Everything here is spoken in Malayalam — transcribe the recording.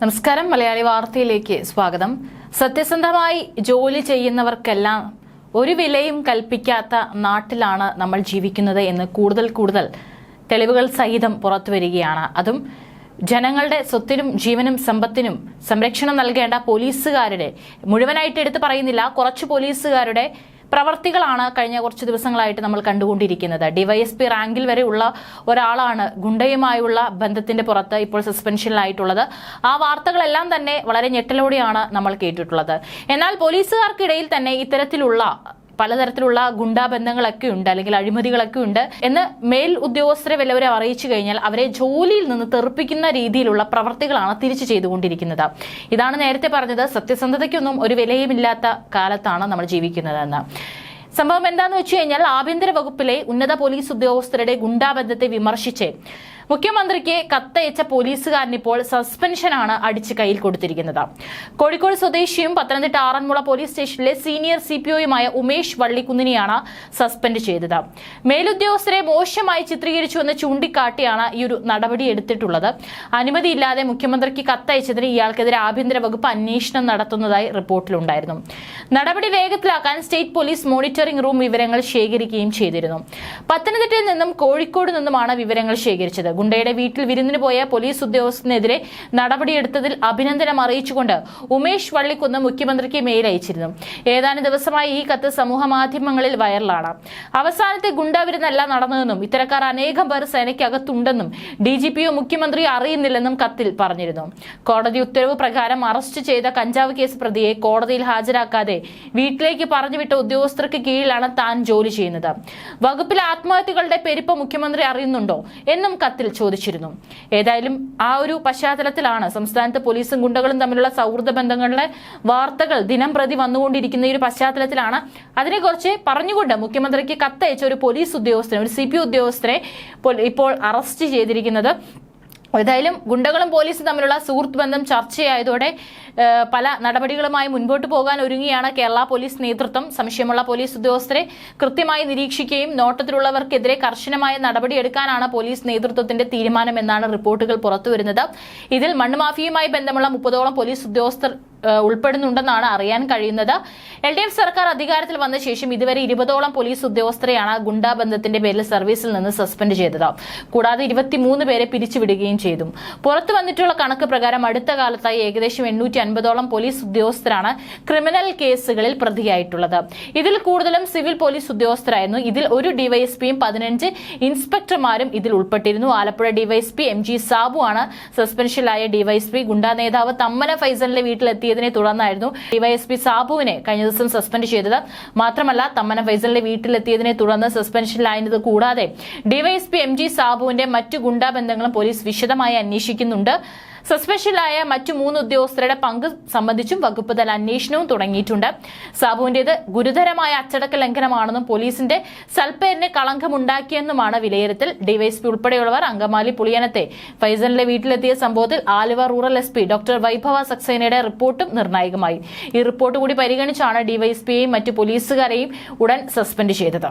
നമസ്കാരം. മലയാളി വാർത്തയിലേക്ക് സ്വാഗതം. സത്യസന്ധമായി ജോലി ചെയ്യുന്നവർക്കെല്ലാം ഒരു വിലയും കൽപ്പിക്കാത്ത നാട്ടിലാണ് നമ്മൾ ജീവിക്കുന്നത് എന്ന് കൂടുതൽ കൂടുതൽ തെളിവുകൾ സഹിതം പുറത്തു വരികയാണ്. അതും ജനങ്ങളുടെ സ്വത്തിനും ജീവനും സമ്പത്തിനും സംരക്ഷണം നൽകേണ്ട പോലീസുകാരുടെ മുഴുവനായിട്ട് എടുത്തു പറയുന്നില്ല കുറച്ച് പോലീസുകാരുടെ പ്രവർത്തികളാണ് കഴിഞ്ഞ കുറച്ച് ദിവസങ്ങളായിട്ട് നമ്മൾ കണ്ടുകൊണ്ടിരിക്കുന്നത്. ഡിവൈഎസ്പി റാങ്കിൽ വരെ ഉള്ള ഒരാളാണ് ഗുണ്ടയുമായുള്ള ബന്ധത്തിന്റെ പുറത്ത് ഇപ്പോൾ സസ്പെൻഷനിലായിട്ടുള്ളത്. ആ വാർത്തകളെല്ലാം തന്നെ വളരെ ഞെട്ടലോടെയാണ് നമ്മൾ കേട്ടിട്ടുള്ളത്. എന്നാൽ പോലീസുകാർക്കിടയിൽ തന്നെ ഇത്തരത്തിലുള്ള പലതരത്തിലുള്ള ഗുണ്ടാബന്ധങ്ങളൊക്കെ ഉണ്ട് അല്ലെങ്കിൽ അഴിമതികളൊക്കെ ഉണ്ട് എന്ന് മേൽ ഉദ്യോഗസ്ഥരെ വല്ലവരെ അറിയിച്ചു കഴിഞ്ഞാൽ അവരെ ജോലിയിൽ നിന്ന് തെറിപ്പിക്കുന്ന രീതിയിലുള്ള പ്രവർത്തികളാണ് തിരിച്ചു ചെയ്തുകൊണ്ടിരിക്കുന്നത്. ഇതാണ് നേരത്തെ പറഞ്ഞത് സത്യസന്ധതയ്ക്കൊന്നും ഒരു വിലയുമില്ലാത്ത കാലത്താണ് നമ്മൾ ജീവിക്കുന്നതെന്ന്. സംഭവം എന്താന്ന് വെച്ച് കഴിഞ്ഞാൽ ആഭ്യന്തര വകുപ്പിലെ ഉന്നത പോലീസ് ഉദ്യോഗസ്ഥരുടെ ഗുണ്ടാബന്ധത്തെ വിമർശിച്ച് മുഖ്യമന്ത്രിക്ക് കത്തയച്ച പോലീസുകാരനിപ്പോൾ സസ്പെൻഷനാണ് അടിച്ച് കയ്യിൽ കൊടുത്തിരിക്കുന്നത്. കോഴിക്കോട് സ്വദേശിയും പത്തനംതിട്ട ആറന്മുള പോലീസ് സ്റ്റേഷനിലെ സീനിയർ സി പി ഒയുമായ ഉമേഷ് വള്ളിക്കുന്നിനെയാണ് സസ്പെൻഡ് ചെയ്തത്. മേലുദ്യോഗസ്ഥരെ മോശമായി ചിത്രീകരിച്ചുവെന്ന് ചൂണ്ടിക്കാട്ടിയാണ് ഈ ഒരു നടപടി എടുത്തിട്ടുള്ളത്. അനുമതിയില്ലാതെ മുഖ്യമന്ത്രിക്ക് കത്തയച്ചതിന് ഇയാൾക്കെതിരെ ആഭ്യന്തര വകുപ്പ് അന്വേഷണം നടത്തുന്നതായി റിപ്പോർട്ടിലുണ്ടായിരുന്നു. നടപടി വേഗത്തിലാക്കാൻ സ്റ്റേറ്റ് പോലീസ് മോണിറ്ററിംഗ് റൂം വിവരങ്ങൾ ശേഖരിക്കുകയും ചെയ്തിരുന്നു. പത്തനംതിട്ടയിൽ നിന്നും കോഴിക്കോട് നിന്നുമാണ് വിവരങ്ങൾ ശേഖരിച്ചത്. ഗുണ്ടയുടെ വീട്ടിൽ വിരുന്നിന് പോയ പോലീസ് ഉദ്യോഗസ്ഥനെതിരെ നടപടിയെടുത്തതിൽ അഭിനന്ദനം അറിയിച്ചുകൊണ്ട് ഉമേഷ് വള്ളിക്കുന്ന് മുഖ്യമന്ത്രിക്ക് മെയിൽ അയച്ചിരുന്നു. ഏതാനും ദിവസമായി ഈ കത്ത് സമൂഹ മാധ്യമങ്ങളിൽ വൈറലാണ്. അവസാനത്തെ ഗുണ്ട വിരുന്നല്ല നടന്നതെന്നും ഇത്തരക്കാർ അനേകം പേർ സേനയ്ക്കകത്തുണ്ടെന്നും ഡി ജി പിയോ മുഖ്യമന്ത്രിയോ അറിയുന്നില്ലെന്നും കത്തിൽ പറഞ്ഞിരുന്നു. കോടതി ഉത്തരവ് പ്രകാരം അറസ്റ്റ് ചെയ്ത കഞ്ചാവ് കേസ് പ്രതിയെ കോടതിയിൽ ഹാജരാക്കാതെ വീട്ടിലേക്ക് പറഞ്ഞുവിട്ട ഉദ്യോഗസ്ഥർക്ക് കീഴിലാണ് താൻ ജോലി ചെയ്യുന്നത്. വകുപ്പിലെ ആത്മഹത്യകളുടെ പെരുപ്പ് മുഖ്യമന്ത്രി അറിയുന്നുണ്ടോ എന്നും കത്തിൽ ചോദിച്ചിരുന്നു. ഏതായാലും ആ ഒരു പശ്ചാത്തലത്തിലാണ് സംസ്ഥാനത്ത് പോലീസും ഗുണ്ടകളും തമ്മിലുള്ള സൗഹൃദ ബന്ധങ്ങളുടെ വാർത്തകൾ ദിനം പ്രതി വന്നുകൊണ്ടിരിക്കുന്ന ഈ ഒരു പശ്ചാത്തലത്തിലാണ്. അതിനെക്കുറിച്ച് പറഞ്ഞുകൊണ്ട് മുഖ്യമന്ത്രിക്ക് കത്തയച്ച ഒരു പോലീസ് ഉദ്യോഗസ്ഥനെ ഒരു സി പി ഉദ്യോഗസ്ഥനെ ഇപ്പോൾ അറസ്റ്റ് ചെയ്തിരിക്കുന്നത്. ഏതായാലും ഗുണ്ടകളും പോലീസും തമ്മിലുള്ള സുഹൃത്ത് ബന്ധം ചർച്ചയായതോടെ പല നടപടികളുമായി മുൻപോട്ട് പോകാൻ ഒരുങ്ങിയാണ് കേരള പോലീസ് നേതൃത്വം. സംശയമുള്ള പോലീസ് ഉദ്യോഗസ്ഥരെ കൃത്യമായി നിരീക്ഷിക്കുകയും നോട്ടത്തിലുള്ളവർക്കെതിരെ കർശനമായ നടപടിയെടുക്കാനാണ് പോലീസ് നേതൃത്വത്തിന്റെ തീരുമാനമെന്നാണ് റിപ്പോർട്ടുകൾ പുറത്തുവരുന്നത്. ഇതിൽ മണ്ണുമാഫിയുമായി ബന്ധമുള്ള മുപ്പതോളം പോലീസ് ഉദ്യോഗസ്ഥർ ഉൾപ്പെടുന്നുണ്ടെന്നാണ് അറിയാൻ കഴിയുന്നത്. എൽ ഡി എഫ് സർക്കാർ അധികാരത്തിൽ വന്ന ശേഷം ഇതുവരെ ഇരുപതോളം പോലീസ് ഉദ്യോഗസ്ഥരെയാണ് ഗുണ്ടാ ബന്ധത്തിന്റെ പേരിൽ സർവീസിൽ നിന്ന് സസ്പെൻഡ് ചെയ്തത്. കൂടാതെ ഇരുപത്തിമൂന്ന് പേരെ പിരിച്ചുവിടുകയും ചെയ്തു. പുറത്തു വന്നിട്ടുള്ള കണക്ക് പ്രകാരം അടുത്ത കാലത്തായി ഏകദേശം എണ്ണൂറ്റി അൻപതോളം പോലീസ് ഉദ്യോഗസ്ഥരാണ് ക്രിമിനൽ കേസുകളിൽ പ്രതിയായിട്ടുള്ളത്. ഇതിൽ കൂടുതലും സിവിൽ പോലീസ് ഉദ്യോഗസ്ഥരായിരുന്നു. ഇതിൽ ഒരു ഡിവൈഎസ്പിയും പതിനഞ്ച് ഇൻസ്പെക്ടർമാരും ഇതിൽ ഉൾപ്പെട്ടിരുന്നു. Alappuzha DYSP M G Sabu ആണ്. സസ്പെൻഷനിലായ ഡിവൈഎസ്പി ഗുണ്ടാ നേതാവ് തമ്മന ഫൈസലിന്റെ വീട്ടിലെത്തിയതിനെ തുടർന്നായിരുന്നു ഡിവൈഎസ്പി സാബുവിനെ കഴിഞ്ഞ ദിവസം സസ്പെൻഡ് ചെയ്തത്. മാത്രമല്ല തമ്മന ഫൈസലിന്റെ വീട്ടിലെത്തിയതിനെ തുടർന്ന് സസ്പെൻഷനിലായത് കൂടാതെ ഡിവൈഎസ്പി എം ജി സാബുവിന്റെ മറ്റു ഗുണ്ടാ ബന്ധങ്ങളും പോലീസ് വിശദമായി അന്വേഷിക്കുന്നുണ്ട്. സസ്പെൻഷനിലായ മറ്റു മൂന്ന് ഉദ്യോഗസ്ഥരുടെ പങ്ക് സംബന്ധിച്ചും വകുപ്പ് തല അന്വേഷണവും തുടങ്ങിയിട്ടുണ്ട്. സാബുവിന്റേത് ഗുരുതരമായ അച്ചടക്ക ലംഘനമാണെന്നും പോലീസിന്റെ സൽപ്പേരിന് കളങ്കമുണ്ടാക്കിയെന്നുമാണ് വിലയിരുത്തൽ. ഡിവൈഎസ്പി ഉൾപ്പെടെയുള്ളവർ അങ്കമാലി പുളിയനത്തെ ഫൈസലിന്റെ വീട്ടിലെത്തിയ സംഭവത്തിൽ Aluva rural S P doctor Vaibhav സക്സേനയുടെ റിപ്പോർട്ടും നിർണായകമായി. ഈ റിപ്പോർട്ട് കൂടി പരിഗണിച്ചാണ് ഡിവൈഎസ്പിയെയും മറ്റു പോലീസുകാരെയും ഉടൻ സസ്പെൻഡ് ചെയ്തത്.